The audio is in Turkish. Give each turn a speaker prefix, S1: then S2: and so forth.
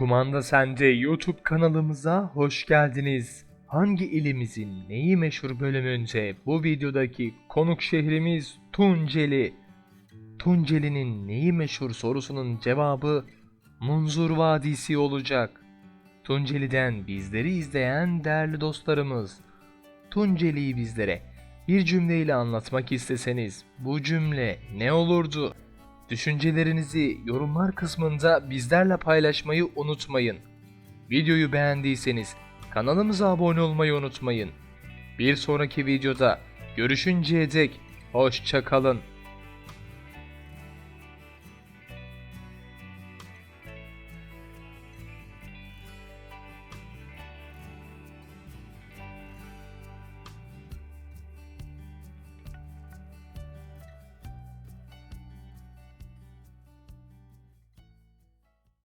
S1: Kumanda Sende YouTube kanalımıza hoş geldiniz. Hangi ilimizin neyi meşhur bölümünde bu videodaki konuk şehrimiz Tunceli. Tunceli'nin neyi meşhur sorusunun cevabı Munzur Vadisi olacak. Tunceli'den bizleri izleyen değerli dostlarımız, Tunceli'yi bizlere bir cümleyle anlatmak isteseniz bu cümle ne olurdu? Düşüncelerinizi yorumlar kısmında bizlerle paylaşmayı unutmayın. Videoyu beğendiyseniz kanalımıza abone olmayı unutmayın. Bir sonraki videoda görüşünceye dek hoşça kalın.